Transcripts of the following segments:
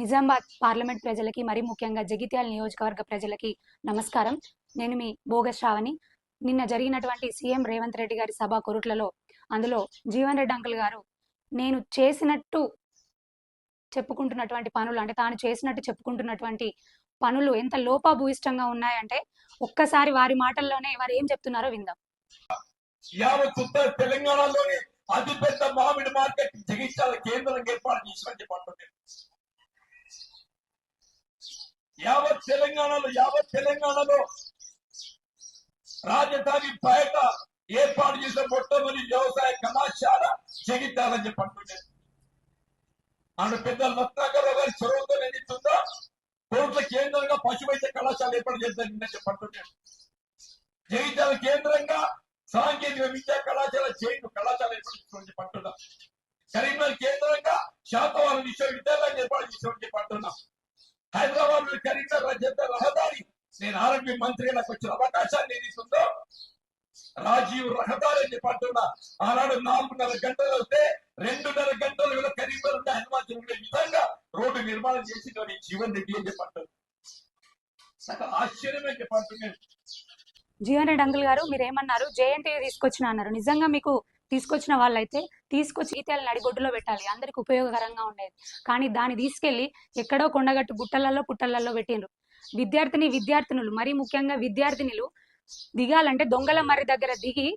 Nizamabad parliament ప్రజలకి మరి ముఖ్యంగా జగిత్యాల నియోజకవర్గ ప్రజలకి నమస్కారం. నేను మీ భోగ శ్రావణి. నిన్న జరిగినటువంటి సీఎం రేవంత్ రెడ్డి గారి సభ కొరుట్లలో అందులో జీవన్ రెడ్డి అంకుల్ గారు నేను చేసినట్టు చెప్పుకుంటున్నటువంటి పనులు అంటే తాను చేసినట్టు చెప్పుకుంటున్నటువంటి పనులు ఎంత లోపభూయిష్టంగా ఉన్నాయంటే ఒక్కసారి వారి మాటల్లోనే వారు ఏం చెప్తున్నారో విందాం. యావత్ ఉత్తర తెలంగాణలోనే అతిపెద్ద మామిడి మార్కెట్ జగిత్యాల కేంద్రంగా ఏర్పాటు చేసినట్టు చెప్పండి యావత్ తెలంగాణలో యావత్ తెలంగాణలో రాజధాని బయట ఏర్పాటు చేసిన మొట్టమొదటి వ్యవసాయ కళాశాల జగిత్యాలని చెప్పండి ఆమె పెద్ద రత్నాకర్ గారి చొరవతో నిండుతుందా కోట్ల కేంద్రంగా పశు వైద్య కళాశాల ఏర్పాటు చేద్దాం నిన్న చెప్పండి జగిత్యాల కేంద్రంగా సాంకేతిక విద్యా కళాశాల చేయను కళాశాల ఏర్పాటు చేసుకోండి చెప్పంటున్నా కరీంనగర్ కేంద్రంగా శాతవాహన విశ్వవిద్యాలయాన్ని ఏర్పాటు చేసుకోండి చెప్పంటున్నా హైదరాబాద్లో కరీంనగర్ రచయిత రహదారి నేను ఆరోగ్య మంత్రిగా నాకు వచ్చిన అవకాశాన్ని ఇస్తుందో రాజీవ్ రహదారి అని చెప్పంటున్నా ఆనాడు నాలుగున్నర గంటలు వస్తే రెండున్నర గంటలు కూడా కరీంనగర్ ఉండే హనుమాన్ ఉండే విధంగా రోడ్డు నిర్మాణం చేసి జీవన్ రెడ్డి అని చెప్పంటారు నాకు ఆశ్చర్యమే చెప్పంటున్నాను జీవన్ రెడ్డి అంకుల్ గారు మీరు ఏమన్నారు జేఎన్టీయూ తీసుకొచ్చిన అన్నారు. నిజంగా మీకు తీసుకొచ్చిన వాళ్ళైతే తీసుకొచ్చి ఈతల నడిగొడ్డులో పెట్టాలి. అందరికి ఉపయోగకరంగా ఉండేది. కానీ దాన్ని తీసుకెళ్ళి ఎక్కడో కొండగట్టు గుట్టలలో పుట్టలలో పెట్టిండ్రు. విద్యార్థిని విద్యార్థినులు మరీ ముఖ్యంగా విద్యార్థినులు దిగాలంటే దొంగల మర్రి దగ్గర దిగి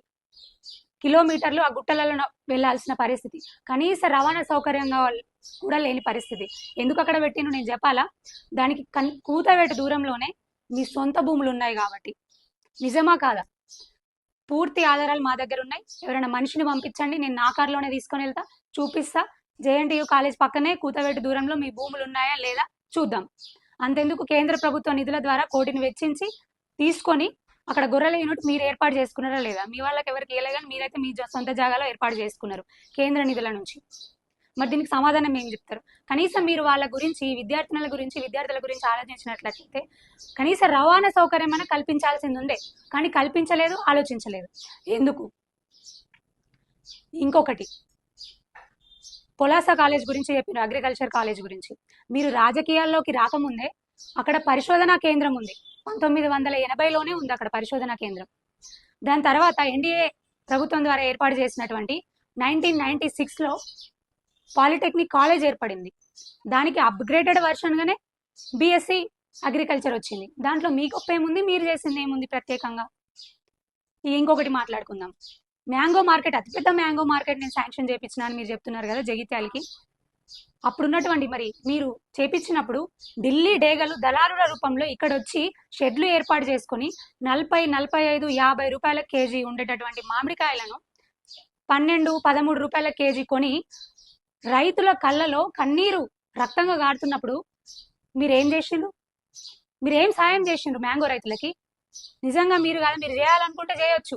కిలోమీటర్లు ఆ గుట్టలలో వెళ్ళాల్సిన పరిస్థితి. కనీస రవాణా సౌకర్యంగా కూడా లేని పరిస్థితి. ఎందుకు అక్కడ పెట్టిను నేను చెప్పాలా? దానికి కన్ కూతవేట దూరంలోనే మీ సొంత భూములు ఉన్నాయి కాబట్టి. నిజమా కాదా? పూర్తి ఆధారాలు మా దగ్గర ఉన్నాయి ఎవరైనా మనిషిని పంపించండి. నేను నా కారులోనే తీసుకొని వెళ్తా. చూపిస్తా. జేఎన్టీయూ కాలేజ్ పక్కనే కూతవేటు దూరంలో మీ భూములు ఉన్నాయా లేదా చూద్దాం. అంతెందుకు కేంద్ర ప్రభుత్వ నిధుల ద్వారా కోటిని వెచ్చించి తీసుకొని అక్కడ గొర్రెల యూనిట్ మీరు ఏర్పాటు చేసుకున్నారా లేదా? మీ వాళ్ళకి ఎవరికి ఇవ్వలే కానీ మీరైతే మీ సొంత జాగాలో ఏర్పాటు చేసుకున్నారు కేంద్ర నిధుల నుంచి. మరి దీనికి సమాధానం ఏం చెప్తారు? కనీసం మీరు వాళ్ళ గురించి విద్యార్థినుల గురించి విద్యార్థుల గురించి ఆలోచించినట్లయితే కనీస రవాణా సౌకర్యం అయినా కల్పించాల్సింది ఉండే. కానీ కల్పించలేదు ఆలోచించలేదు. ఎందుకు? ఇంకొకటి. పొలాస కాలేజ్ గురించి చెప్పిన అగ్రికల్చర్ కాలేజ్ గురించి. మీరు రాజకీయాల్లోకి రాకముందే అక్కడ పరిశోధనా కేంద్రం ఉంది. పంతొమ్మిది వందల ఎనభైలోనే ఉంది అక్కడ పరిశోధనా కేంద్రం. దాని తర్వాత ఎన్డీఏ ప్రభుత్వం ద్వారా ఏర్పాటు చేసినటువంటి నైన్టీన్ నైన్టీ సిక్స్లో పాలిటెక్నిక్ కాలేజ్ ఏర్పడింది. దానికి అప్గ్రేడెడ్ వెర్షన్గానే బీఎస్సీ అగ్రికల్చర్ వచ్చింది. దాంట్లో మీ గొప్ప ఏముంది మీరు చేసింది ఏముంది ప్రత్యేకంగా? ఇంకొకటి మాట్లాడుకుందాం. మ్యాంగో మార్కెట్ అతిపెద్ద మ్యాంగో మార్కెట్ నేను శాంక్షన్ చేయించిన అని మీరు చెప్తున్నారు కదా జగిత్యాలకి. అప్పుడున్నటువంటి మరి మీరు చేపించినప్పుడు ఢిల్లీ డేగలు దళారుల రూపంలో ఇక్కడ వచ్చి షెడ్లు ఏర్పాటు చేసుకొని నలభై నలభై ఐదు యాభై రూపాయల కేజీ ఉండేటటువంటి మామిడికాయలను పన్నెండు పదమూడు రూపాయల కేజీ కొని రైతుల కళ్ళలో కన్నీరు రక్తంగా కాడుతున్నప్పుడు మీరు ఏం చేసిండ్రు? మీరేం సాయం చేసిండ్రు మ్యాంగో రైతులకి? నిజంగా మీరు కాదు మీరు చేయాలనుకుంటే చేయొచ్చు.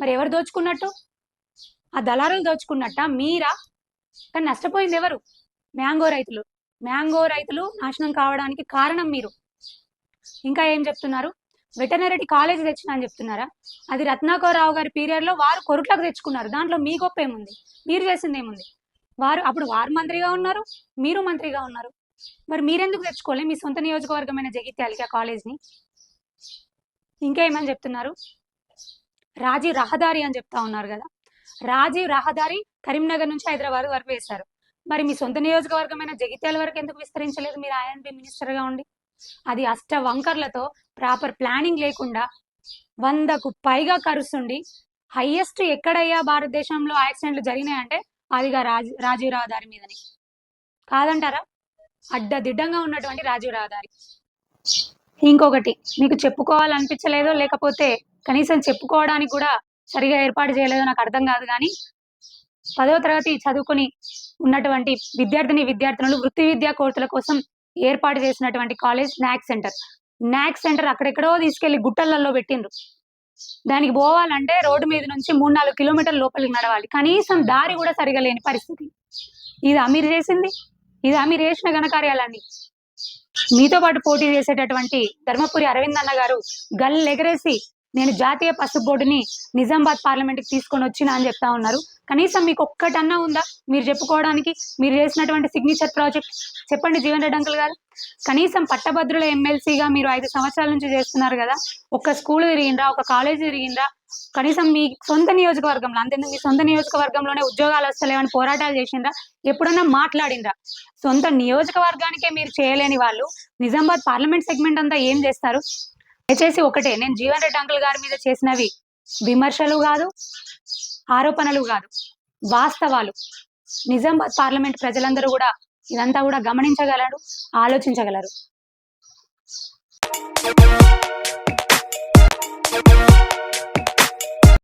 మరి ఎవరు దోచుకున్నట్టు? ఆ దళారులు దోచుకున్నట్ట మీరా? కానీ నష్టపోయింది ఎవరు? మ్యాంగో రైతులు. మ్యాంగో రైతులు నాశనం కావడానికి కారణం మీరు. ఇంకా ఏం చెప్తున్నారు? వెటనరీ కాలేజ్ తెచ్చిన అని చెప్తున్నారా? అది రత్నాకరరావు గారి పీరియడ్లో వారు కొరుట్లకు తెచ్చుకున్నారు. దాంట్లో మీ గొప్ప ఏముంది? మీరు చేసింది ఏముంది? వారు అప్పుడు వారు మంత్రిగా ఉన్నారు మీరు మంత్రిగా ఉన్నారు. మరి మీరెందుకు తెచ్చుకోలే? మీ సొంత నియోజకవర్గమైన జగిత్యాలకి ఆ కాలేజ్ని? ఏమని చెప్తున్నారు? రాజీవ్ రహదారి అని చెప్తా ఉన్నారు కదా. రాజీవ్ రహదారి కరీంనగర్ నుంచి హైదరాబాద్ వరకు వేశారు. మరి మీ సొంత నియోజకవర్గమైన జగిత్యాల వరకు ఎందుకు విస్తరించలేదు? మీరు ఐఎన్బీ మినిస్టర్గా ఉండి? అది అష్ట వంకర్లతో ప్రాపర్ ప్లానింగ్ లేకుండా వందకు పైగా కరుస్తుండి హైయెస్ట్ ఎక్కడయ్యా భారతదేశంలో యాక్సిడెంట్లు జరిగినాయంటే అదిగా రాజ రాజీవ్ రహదారి మీదని. కాదంటారా? అడ్డదిడ్డంగా ఉన్నటువంటి రాజీవ్ రహదారి. ఇంకొకటి మీకు చెప్పుకోవాలనిపించలేదో లేకపోతే కనీసం చెప్పుకోవడానికి కూడా సరిగా ఏర్పాటు చేయలేదో నాకు అర్థం కాదు కానీ పదవ తరగతి చదువుకుని ఉన్నటువంటి విద్యార్థిని విద్యార్థినులు వృత్తి విద్యా కోర్సుల కోసం ఏర్పాటు చేసినటువంటి కాలేజ్ నాక్ సెంటర్. నాక్ సెంటర్ అక్కడెక్కడో తీసుకెళ్ళి గుట్టలలో పెట్టిండ్రు. దానికి పోవాలంటే రోడ్డు మీద నుంచి మూడు నాలుగు కిలోమీటర్ల లోపలికి నడవాలి. కనీసం దారి కూడా సరిగా లేని పరిస్థితి. ఇది అమీర్ చేసింది. ఇది అమీర్ చేసిన ఘనకార్యాలన్నీ. మీతో పాటు పోటీ చేసేటటువంటి ధర్మపురి అరవింద్ అన్న గారు గల్ ఎగరేసి నేను జాతీయ పసుపు బోర్డుని నిజామాబాద్ పార్లమెంట్కి తీసుకొని వచ్చిన అని చెప్తా ఉన్నారు. కనీసం మీకు ఒక్కటన్నా ఉందా? మీరు చెప్పుకోవడానికి మీరు చేసినటువంటి సిగ్నేచర్ ప్రాజెక్ట్ చెప్పండి జీవన్ రెడ్డి అంకుల్ గారు. కనీసం పట్టభద్రుల ఎమ్మెల్సీగా మీరు ఐదు సంవత్సరాల నుంచి చేస్తున్నారు కదా. ఒక స్కూల్ తిరిగిండ్రా ఒక కాలేజ్ తిరిగిందా? కనీసం మీ సొంత నియోజకవర్గంలో అంతేందుకు మీ సొంత నియోజకవర్గంలోనే ఉద్యోగాలు వస్తలేవని పోరాటాలు చేసిండ్రా? ఎప్పుడన్నా మాట్లాడిండ్రా? సొంత నియోజకవర్గానికే మీరు చేయలేని వాళ్ళు నిజామాబాద్ పార్లమెంట్ సెగ్మెంట్ అంతా ఏం చేస్తారు? దయచేసి ఒకటే నేను జీవన్ రెడ్డి అంకుల్ గారి మీద చేసినవి విమర్శలు కాదు ఆరోపణలు కాదు వాస్తవాలు. నిజామాబాద్ పార్లమెంట్ ప్రజలందరూ కూడా ఇదంతా కూడా గమనించగలరు ఆలోచించగలరు.